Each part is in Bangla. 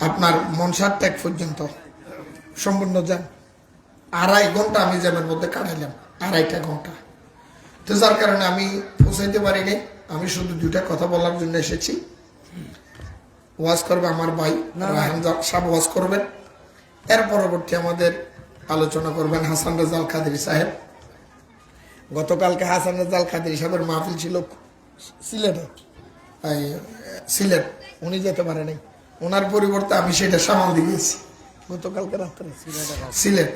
আপনার মনসার ত্যাগ পর্যন্ত। সম্পূর্ণ যান। আড়াই ঘণ্টা আমি জ্যামের মধ্যে কাটাইলাম। আড়াইটা ঘণ্টা। তো যার কারণে আমি পৌঁছাইতে পারিনি আমি শুধু দুইটা কথা বলার জন্য এসেছি। ওয়াজ করবে আমার ভাই রাহান সাহেব ওয়াজ করবেন। এর পরবর্তী আমাদের আলোচনা করবেন হাসান রাজাল খাদিরি সাহেব। গতকালকে হাসান রাজাল খাদিরি সাহেবের মাহফিল ছিল সিলেটে। সিলেট। উনি যেতে পারেনি। ওনার পরিবর্তে আমি সেটা সামাল দিয়েছি। গতকালকে রাত্রে সিলেট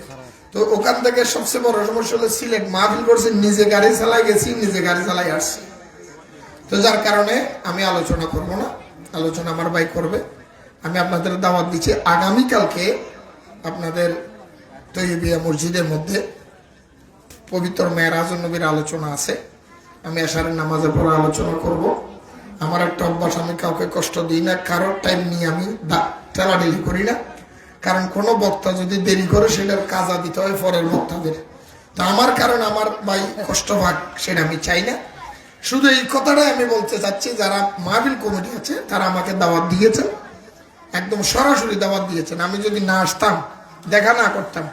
তো ওখান থেকে সবচেয়ে বড় সমস্যা হলো সিলেট মাহফিল করছে নিজে গাড়ি চালাই গেছি নিজে গাড়ি চালাই আসছি। তো যার কারণে আমি আলোচনা করব না। আলোচনা আমার ভাই করবে। আমি আপনাদের দাওয়াত দিচ্ছি আগামীকালকে আপনাদের তৈবিয়া মসজিদের মধ্যে পবিত্র মেয়েরাজ নবীর আলোচনা আছে। আমি এশারের নামাজের পর আলোচনা করব। আমার একটা অভ্যাস, আমি কাউকে কষ্ট দিই না, কারোর টাইম নিয়ে আমি ঠেলাঢেলি করি না। কারণ কোনো বক্তা যদি দেরি করে সেটার কাজা দিতে হয় পরের বক্তাদের। তো আমার কারণ আমার ভাই কষ্ট ভাগ, সেটা আমি চাই না। শুধু এই কথাটাই আমি বলতে চাচ্ছি, যারা মাহবিল কমিটি আছে, তারা আমাকে দাওয়াত দিয়েছেন। একদম সরাসরি দাওয়াত দিয়েছেন। আমি যদি না আসতাম, দেখা না করতাম,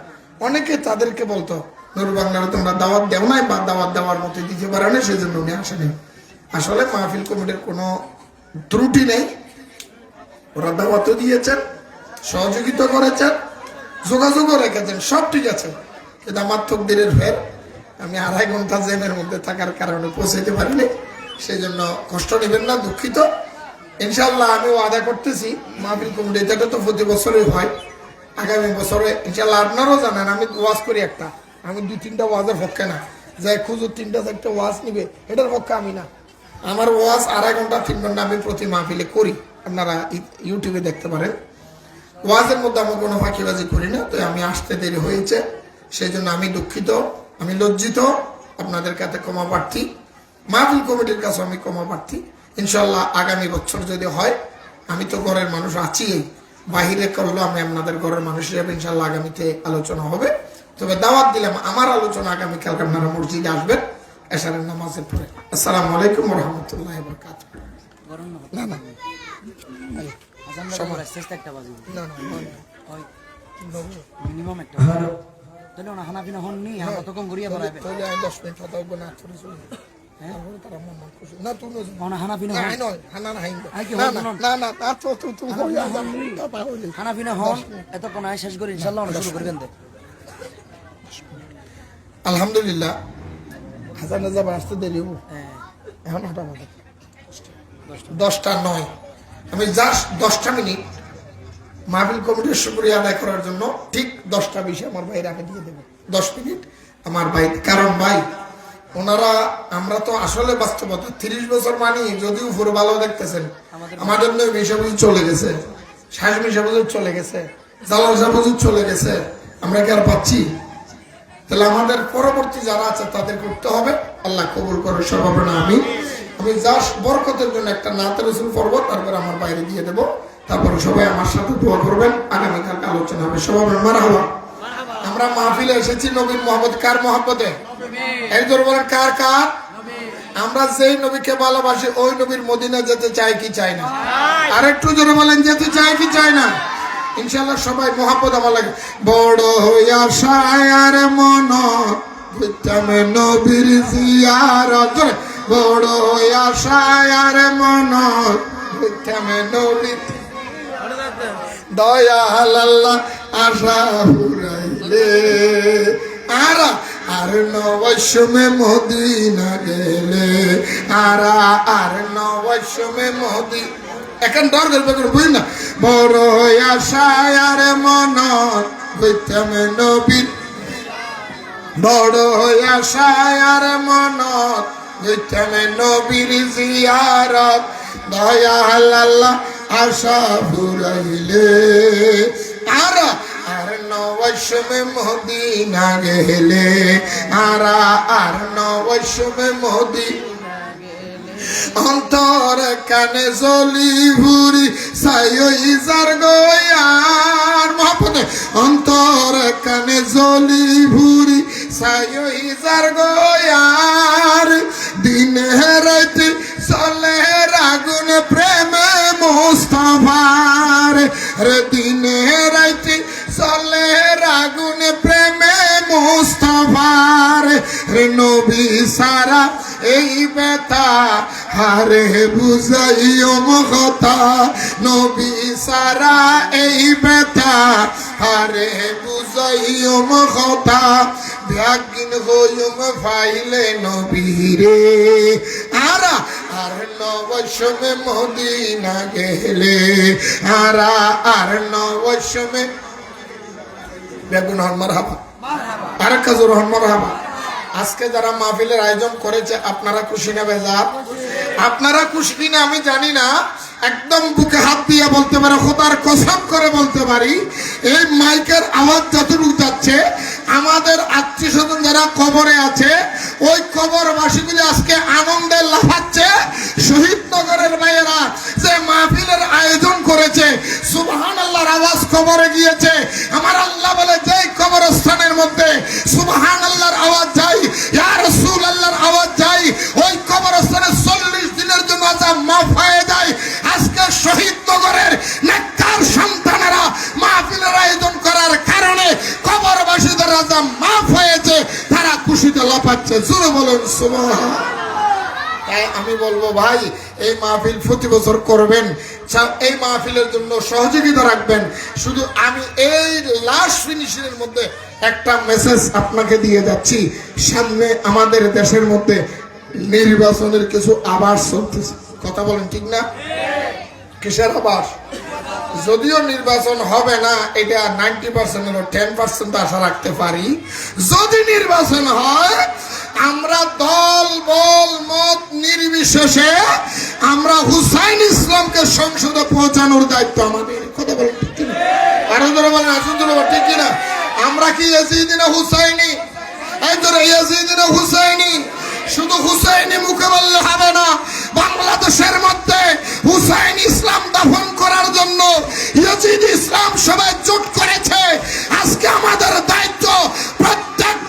অনেকে তাদেরকে বলতো নুর বাংলার তোমরা দাওয়াত দেও নাই বা দাওয়াত দেওয়ার মতো দিতে পারে না সেই জন্য উনি আসেনি আসলে মাহফিল কমিটির কোনো ত্রুটি নেই। ওরা দাওয়াতও দিয়েছেন, সহযোগিতা করেছেন, যোগাযোগও রেখেছেন, সব ঠিক আছে। কিন্তু আমার তকদিরের ফের আমি আড়াই ঘণ্টা জ্যামের মধ্যে থাকার কারণে পৌঁছাইতে পারিনি। সেই জন্য কষ্ট নেবেন না, দুঃখিত। ইনশাল্লাহ আমি ওয়াদা করতেছি, মাহফিল কমিটি এটা তো প্রতি বছরই হয়, আগামী বছরে ইনশাল্লাহ আপনারাও জানেন, আমি ওয়াজ করি একটা। আমি দুই তিনটা ওয়াজের পক্ষে না। যে খুঁজো তিনটা চারটা ওয়াজ নিবে, এটার পক্ষে আমি না। আমার ওয়াজ আড়াই ঘণ্টা, তিন ঘণ্টা আমি প্রতি মাহফিলে করি। আপনারা ইউটিউবে দেখতে পারেন। ওয়াজের মধ্যে আমি কোনো ফাঁকিবাজি করি না, তো আমি আসতে দেরি হয়েছে সেই জন্য আমি দুঃখিত, আমি লজ্জিত। আপনাদের কাছে ক্ষমা প্রার্থী। মাহফিল কমিটির কাছে আমি ক্ষমা প্রার্থী। ইনশাল্লাহ আগামী বছর যদি হয়, আমি তো ঘরের মানুষ আছি, বাহিরে করল আমি আপনাদের ঘরের মানুষ হিসেবে ইনশাল্লাহ আগামীতে আলোচনা হবে। তবে দাওয়াত দিলাম, আমার আলোচনা আগামীকালকে আপনারা মসজিদে আসবেন। এশারের নামাজের পরে। আসসালামু আলাইকুম রহমতুল্লাহ বরকাত না? না মিনিমাম একটা। তাহলে ওনা পিনা হন নি আমরা তাহলে মিনিট কথা বলব না হ্যাঁ? পিনা হন? হানা না না না না তো তা পিনা হন? এতক্ষণ আয় শেষ করে ইনশাল্লাহ শুরু করবেন দে। আলহামদুলিল্লাহ। হাজার হাজার আসতে দেরি হব। হ্যাঁ, এখন হঠাৎ দশটা। নয়। আমি জাস্ট দশটা মিনিট মাহফিল কমিটির শুক্রিয়া আদায় করার জন্য ঠিক দশটা বিশে আমার ভাইয়ের আমি দিয়ে দেবো। দশ মিনিট আমার ভাই। কারণ ভাই ওনারা আমরা তো আসলে বাস্তবতা। তিরিশ বছর মানি যদি উপর ভালো দেখতেছেন। আমাদের নয় মিশাবুজ চলে গেছে। শ্বাস মিশাবুজ চলে গেছে। জালাল সাবুজ চলে গেছে। আমরা কি আর পাচ্ছি? তাহলে আমাদের পরবর্তী যারা আছে তাদের করতে হবে। আল্লাহ কবুল করে সর্বপ্রণা আমি আমি জাস্ট বরকতের জন্য একটা নাতের রসুল পর্ব তারপর আমার বাইরে দিয়ে দেবো। তারপর সবাই আমার সাথে দোয়া করবেন। আগামীকাল আলোচনা হবে। সবাই মারা হওয়া আমরা মাহফিলে এসেছি নবীন মোহাম্মদ কার মোহাম্মদে এই বলেন কার কার? আমরা যেই নবীকে ভালোবাসি ওই নবীর মদিনা যেতে চাই কি চাই না? আর একটু জোরে বলেন যেতে চাই কি চাই না? ইনশাল্লাহ সবাই মোহাম্মদ আমার লাগে। বড় হইয়া সায়ার মন বুঝতামে নবীর জিয়ারত। বড় হইয়া সায়ার মন বুঝতামে নবীর দয়াল আল্লাহ আশা হুরাইলে আর আর নবসমে মদিনা গেলে। আর আর নবসমে মদি এখন ডর গল্প করে বুঝি না? বড় আশায় মন বৈতামে নবীর বড় আশায় মন বৈতামে নবীর জিয়ারত। দয়াল আল্লাহ আশা ফুরাইলে। আর আর নবসমে মদিনা গেলে। আর আর নবসমে মদি অন্তর কানে জলি ভুরি সাইই যার গয়ার মহাপদে, অন্তর কানে জলি ভুরি সাইই যার গয়ার দিনে রাতে চলে রাগুন প্রেমে মুস্তফার। রে দিনে হারে বুঝাইও মহতা নবী সারা এই বেতা হারে বুঝাইও মহতা ব্যাগিন হইম ফাইলে নবীরে আরা আর নবসমে মদিনা গেলে। আরা আর নবসমে বেগুন হনমার হাবা আর কাজুর হনমার হাবা আজকে যারা মাহফিলের আয়োজন করেছে আপনারা খুশি না বেজার? আপনারা খুশি না আমি জানি না। একদম বুকে হাত দিয়ে বলতে পারে, খোদার কসম করে বলতে পারি, এই মাইকের আওয়াজ যতটুকু যাচ্ছে, আমাদের আত্মীয় স্বজন যারা কবরে আছে, ওই কবরবাসীগুলি আজকে আনন্দে লাফাচ্ছে। শহীদ নগরের ভাইয়েরা যে মাহফিলের আয়োজন করেছে সুবহান আল্লাহর আওয়াজ কবরে গিয়েছে। আমার আল্লাহ বলে জোরে বলুন তাই আমি বলব, ভাই, এই মাহফিল প্রতি বছর করবেন। এই মাহফিলের জন্য সহযোগিতা রাখবেন। শুধু আমি এই লাস্ট ফিনিশিংয়ের মধ্যে একটা মেসেজ আপনাকে দিয়ে যাচ্ছি। সামনে আমাদের দেশের মধ্যে নির্বাচনের কিছু আবাস চলতেছে। কথা বলেন ঠিক না? কিসের আবাস? যদিও নির্বাচন হবে না, এটা নাইনটি পার্সেন্টের টেন পার্সেন্ট আশা রাখতে পারি। যদি নির্বাচন হয় আমরা দল, বল, মত নির্বিশেষে আমরা হুসাইন ইসলামকে সংসদে পৌঁছানোর দায়িত্ব আমাদের। কথা বলেন, ঠিক কিনা? আরও ধরে বলেন, আসুন ধরে ঠিক কিনা? আমরা কি হুসাইনি? এই ধরে হুসাইনি। শুধু হুসাইনি মুখে বললে হবে না, বাংলাদেশের মধ্যে হুসাইন ইসলাম দাফন করার জন্য ইয়াজিদ ইসলাম সবাই জোট করেছে। আজকে আমাদের দায়িত্ব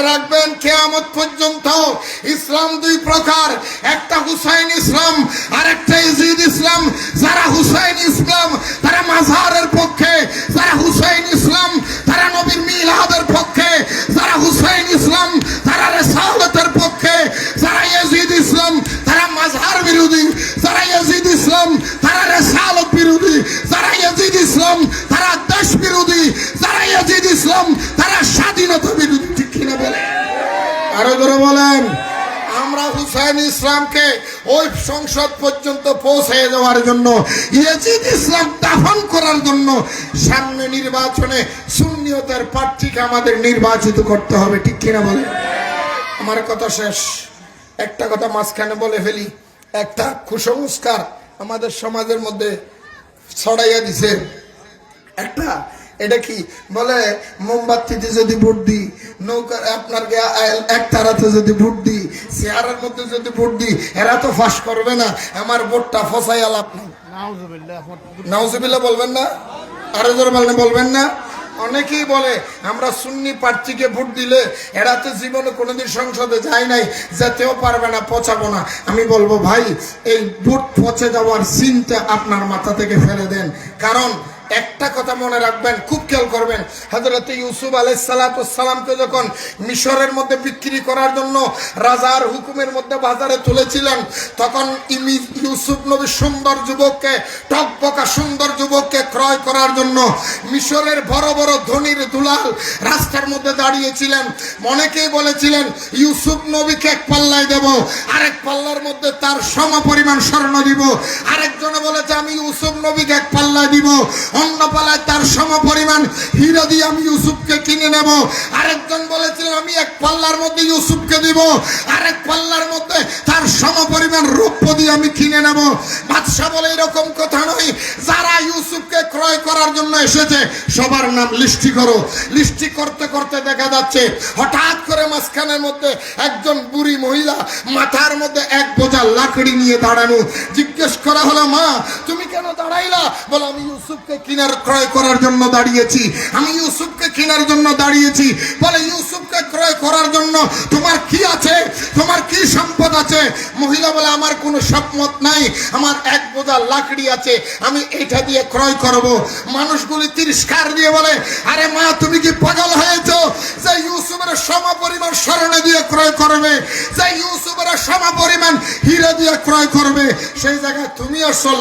মনে রাখবেন, কেয়ামত পর্যন্ত ইসলাম দুই প্রকার। একটা হুসাইন ইসলাম আর একটা ইজিদ ইসলাম। যারা হুসাইন ইসলাম, তারা মাঝারের পক্ষে। যারা হুসাইন ইসলাম, তারা ইসলামকে ওই সংসদ পর্যন্ত পৌঁছে দেওয়ার জন্য, ইয়াজিদ ইসলাম দাফন করার জন্য সামনে নির্বাচনে সুন্নিয়তের প্রার্থীকে আমাদের নির্বাচিত করতে হবে, ঠিক কিনা বলে আমার কথা শেষ। একটা কথা মাঝখানে বলে ফেলি। একটা কুসংস্কার আমাদের সমাজের মধ্যে ছড়াইয়া দিছে। একটা এটা কি? বলে মোমবাতিতে যদি ভোট দিই নৌকা আপনার এক তারাতে যদি ভোট দিই চেয়ারের মধ্যে যদি ভোট দিই এরা তো ফাঁস করবে না আমার ভোটটা ফসাই আলাপ নেই। নাউজুবিল্লাহ বলবেন না? আরও জোর বলবেন বলবেন না? অনেকেই বলে আমরা সুন্নি প্রার্থীকে ভোট দিলে এরা তো জীবনে কোনোদিন সংসদে যায় নাই যেতেও পারবে না পচাবো না। আমি বলব ভাই এই ভোট পচে যাওয়ার চিন্তা আপনার মাথা থেকে ফেলে দেন। কারণ একটা কথা মনে রাখবেন, খুব খেয়াল করবেন। হজরত ইউসুফ আলাইসালামকে যখন মিশরের মধ্যে বিক্রি করার জন্য রাজার হুকুমের মধ্যে বাজারে তুলেছিলেন, তখন ইউসুফ নবী সুন্দর যুবককে টকবকা সুন্দর যুবককে ক্রয় করার জন্য মিশরের বড় বড় ধনির দুলাল রাস্তার মধ্যে দাঁড়িয়েছিলেন। অনেকেই বলেছিলেন, ইউসুফ নবীকে এক পাল্লায় দেব, আরেক পাল্লার মধ্যে তার সম পরিমাণ স্বর্ণ দিব। আরেকজনে বলেছে, আমি ইউসুফ নবীকে এক পাল্লায় দিব। অন্য পালায় তার সম পরিমাণ হীরা দিয়ে আমি ইউসুফকে কিনে নেব। আরেকজন বলেছিলেন, আমি এক পাল্লার মধ্যে ইউসুফকে দিব। আরেক পাল্লার মধ্যে তার সম পরিমাণ রৌপ্য দিয়ে আমি কিনে নেব। বাদশাহ বলে, এরকম কথা নয়। যারা ইউসুফকে ক্রয় করার জন্য এসেছে, সবার নাম লিস্টি করো। লিস্টি করতে করতে দেখা যাচ্ছে, হঠাৎ করে মাঝখানের মধ্যে একজন বুড়ি মহিলা মাথার মধ্যে এক বোঝা লাকড়ি নিয়ে দাঁড়ানো। জিজ্ঞেস করা হলো, মা, তুমি কেন দাঁড়াইলা? বলো, আমি ইউসুফকে কিনার ক্রয় করার জন্য দাঁড়িয়েছি। আমি ইউসুফকে কেনার জন্য দাঁড়িয়েছি। বলে, ইউসুফকে ক্রয় করার জন্য তোমার কি আছে? তোমার কি সম্পদ আছে? মহিলা বলে, আমার কোনো সম্পদ নাই। আমার এক বোঝা লাকড়ি আছে। আমি এটা দিয়ে ক্রয় করব। মানুষগুলি তিরস্কার দিয়ে বলে, আরে ইউসুফের পরিমাণ দিয়ে ক্রয় করবে, সেই জায়গায় তুমি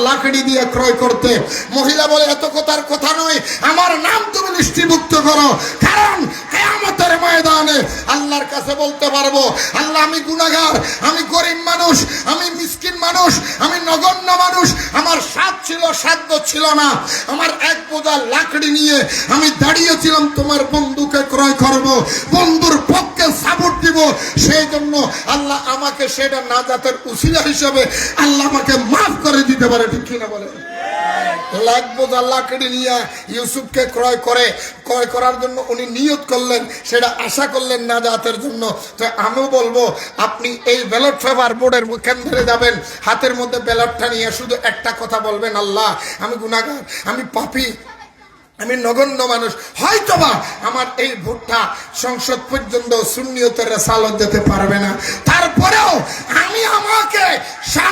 লাকড়ি দিয়ে ক্রয় করতে। মহিলা বলে, এত কথার কথা নয়, আমার নাম তুমি লিস্টিভুক্ত করো, কারণ কেয়ামতের ময়দানে আল্লাহর কাছে বলতে পারব, আল্লাহ আমি গুনাগার আমি গরিব মানুষ, আমি মিসকিন মানুষ, আমি নগণ্য মানুষ, আমার সাত ছিল, সাধ্য ছিল না। আমার এক বোঝা লাকড়ি নিয়ে আমি দাঁড়িয়েছিলাম, তোমার বন্ধুকে ক্রয় করব। দিব সেই জন্য আল্লাহ আমাকে সেটা নাজাতের উসিলা হিসেবে আল্লাহ আমাকে মাফ করে দিতে পারে, ঠিক কিনা বলে লাখ বোঝা লাকড়ি নিয়ে ইউসুফকে ক্রয় করে, ক্রয় করার জন্য উনি নিয়ত করলেন, সেটা আশা করলেন না জাতের জন্য। তো আমিও বলব, আপনি এই ব্যালট পেপার বোর্ডের কেন্দ্রে যাবেন, হাতের মধ্যে ব্যালটটা নিয়ে শুধু একটা কথা বলবেন, আল্লাহ, আমি গুনাগার আমি পাপি আমি নগণ্য মানুষ। হয়তোবা আমার এই ভোটটা সংসদ পর্যন্ত শূন্যতের রেসালত যেতে পারবে না। তারপরেও আমি আমাকে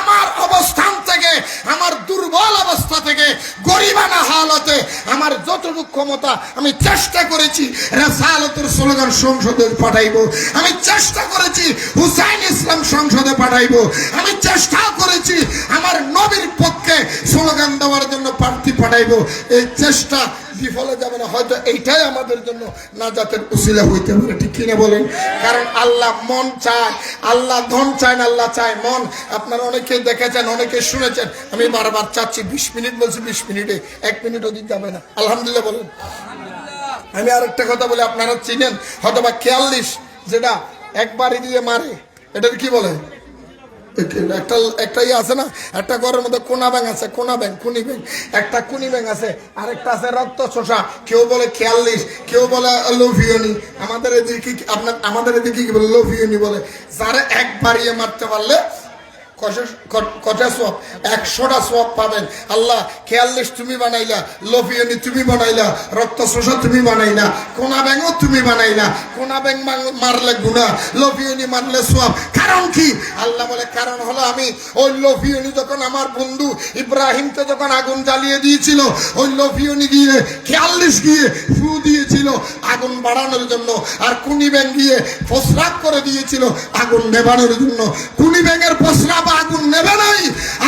আমার অবস্থান থেকে, আমার দুর্বল অবস্থা থেকে গরিবানা হালতে আমার যতটুকু ক্ষমতা আমি চেষ্টা করেছি রেসালতের স্লোগান সংসদে পাঠাইবো। আমি চেষ্টা করেছি হুসাইন ইসলাম সংসদে পাঠাইবো। আমি চেষ্টা করেছি আমার নবীর পক্ষে স্লোগান দেওয়ার জন্য প্রার্থী পাঠাইবো। এই চেষ্টা বিফলে যাবে না। হয়তো এইটাই আমাদের জন্য নাজাতের উসিলা হইতে পারে ঠিক কিনা বলেন? কারণ আল্লাহ মন চায়। আল্লাহ ধন চায় না আল্লাহ চায় মন। আপনারা অনেকে দেখেছেন অনেকে শুনেছেন। আমি বারবার চাচ্ছি বিশ মিনিট বলছি বিশ মিনিটে। এক মিনিট অধিক যাবে না। আলহামদুলিল্লাহ বলেন। আমি আরেকটা কথা বলি আপনারা চিনেন হয়তো বা খেয়াল্লিশ যেটা একবারই দিয়ে মারে এটার কি বলে? একটা একটা ইয়ে আছে না? একটা ঘরের মধ্যে কোনা ব্যাং আছে, কোনা ব্যাং কুনি ব্যাং একটা কুনি ব্যাং আছে, আরেকটা আছে রক্ত শোষা কেউ বলে খেয়াল্লিশ কেউ বলে লোভিয়নি। আমাদের এদিকে আপনার আমাদের এদিকে কি বলে লোভিয়নি বলে? যারা একবার মারতে পারলে কটা সোয়াব একশোটা সোয়াব পাবেন। আল্লাহ, খেয়াল্লিশ তুমি বানাইলা, লোভিয়নি তুমি বানাইলা রক্ত শোষা তুমি বানাইলা কোনা ব্যাঙও তুমি বানাইলা। কোনা ব্যাং মারলে গুণা লোভিয়নি মারলে সোয়াব কারণ কি? আল্লাহ বলে, কারণ হলো আমি ওই লোভিয়নি যখন আমার বন্ধু ইব্রাহিমকে যখন আগুন জ্বালিয়ে দিয়েছিল, ওই লোভিয়নি গিয়ে, খেয়াল্লিশ গিয়ে ফু দিয়েছিল আগুন বাড়ানোর জন্য, আর কুনি ব্যাং গিয়ে প্রস্রাব করে দিয়েছিল আগুন নেবানোর জন্য। কুনি ব্যাঙের প্রস্রাব আগুন নেবে নাই,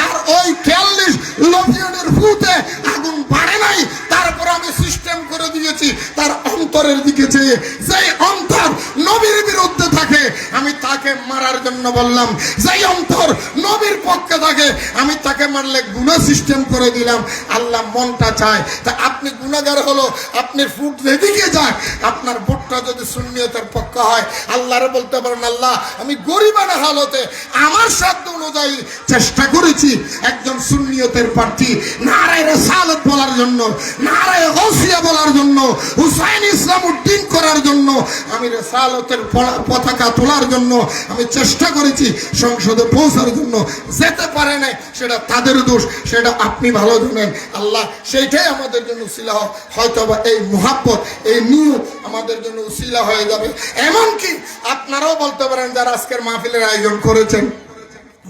আর ওই খেয়াল্লিশ লোভিয়নের ফুতে আগুন বাড়ে নাই, তারপর আমি সিস্টেম করে দিয়েছি, তার অন্তরের দিকে চেয়ে। যেই অন্তর নবীর বিরুদ্ধে থাকে, আমি তাকে মারার জন্য বললাম। যেই অন্তর নবীর পক্ষে থাকে, আমি তাকে মারলে গুণা সিস্টেম করে দিলাম। আল্লাহ মনটা চায়। তা আপনি গুণাগার হলো আপনার ফুট যেদিকে যাক। আপনার ভোটটা যদি শূন্যতার পক্ষ হয়, আল্লাহরে বলতে পারেন, আল্লাহ, আমি গরিবানা হালতে আমার সাধ্য অনুযায়ী চেষ্টা করেছি একজন সুন্নিয়তের প্রার্থী নারায় রেসালত বলার জন্য, নারায় গৌসিয়া বলার জন্য, হুসাইন ইসলাম উদ্দিন করার জন্য, আমি রেসালতের পতাকা তোলার জন্য আমি চেষ্টা করেছি সংসদে পৌঁছার জন্য। যেতে পারে নাই, সেটা তাদের দোষ, সেটা আপনি ভালো জানেন। আল্লাহ সেইটাই আমাদের জন্য হয় হয়তো বা এই মোহাব্বত, এই নিয়ত আমাদের জন্য উসিলা হয়ে যাবে। এমনকি আপনারাও বলতে পারেন যারা আজকের মাহফিলের আয়োজন করেছেন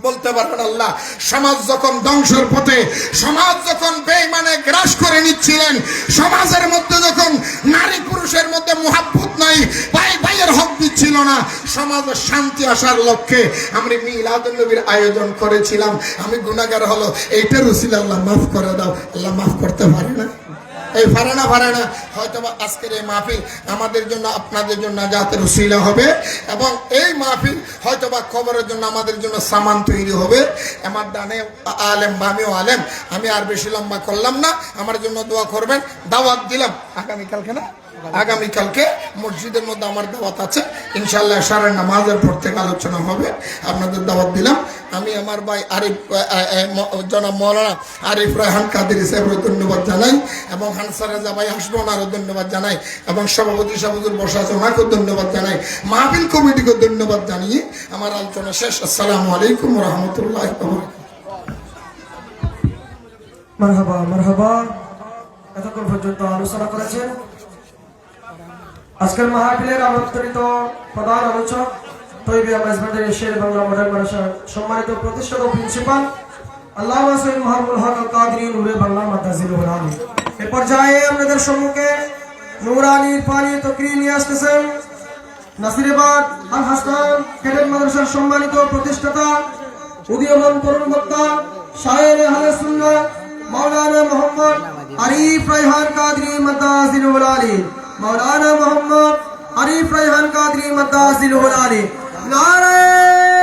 বলতে পারবেন আল্লাহ, সমাজ যখন ধ্বংসের পথে, সমাজ যখন বেইমানে গ্রাস করে নিচ্ছিলেন, সমাজের মধ্যে যখন নারী পুরুষের মধ্যে মোহাব্বত নাই, ভাই ভাইয়ের হক দিচ্ছিল না, সমাজে শান্তি আসার লক্ষ্যে আমি মিলাদ নবীর আয়োজন করেছিলাম। আমি গুণাগার হলো, এইটার উসিল আল্লাহ মাফ করে দাও। আল্লাহ মাফ করতে পারে না। এই ফারানা ফারানা, হয়তোবা আজকের এই মাহফিল আমাদের জন্য, আপনাদের জন্য জাতের উসিলা হবে এবং এই মাহফিল হয়তো বা খবরের জন্য আমাদের জন্য সামান তৈরি হবে। আমার ডানে আলেম বা আমিও আলেম, আমি আর বেশি লম্বা করলাম না, আমার জন্য দোয়া করবেন, দাওয়াত দিলাম। আগামীকালকে না? আগামীকালকে মসজিদের মধ্যে আমার দাওয়াত আছে। ইনশাল্লাহ সারের নামাজের পর থেকে আলোচনা হবে। আপনাদের দাওয়াত দিলাম। আমি আমার ভাই আরিফ জনাব মৌলানা আরিফ রায়হান কাদের হিসেবে ধন্যবাদ জানাই। এবং হানসার রাজা ভাই আসব, ওনারও ধন্যবাদ জানাই। এবং সভাপতি সাহুজুর বসা আছে, ওনাকেও ধন্যবাদ জানাই। মাহফিল কমিটিকে ধন্যবাদ জানিয়ে আমার আলোচনা শেষ। আসসালামু আলাইকুম রহমতুল্লাহ মারহাবা মারহাবা। এতক্ষণ পর্যন্ত আলোচনা করেছেন আজকের মাহফিলের আমন্ত্রিত প্রধান আলোচক তৈবি আহমেদ শের বাংলা মডেল মাদ্রাসার সম্মানিত প্রতিষ্ঠাতা প্রিন্সিপাল আল্লাহ সৈয়দ মাহমুদ হক আল কাদরি নূরে বাংলা মাদ্রাসিল উলানি এ পর্যায়ে আপনাদের সম্মুখে নুরানির পানি তকরি নিয়ে আসতেছেন নাসিরাবাদ আল হাসান ক্যাডেট মাদ্রাসার সম্মানিত প্রতিষ্ঠাতা, উদীয়মান তরুণ বক্তা, শায়ের আহলে সুন্নাহ, মাওলানা মোহাম্মদ আরিফ রায়হান কাদরি মাদ্দাসিল আলী। মাওলানা মোহাম্মদ আরিফ রাইহান কাদরি মদাসিল নারায়ণ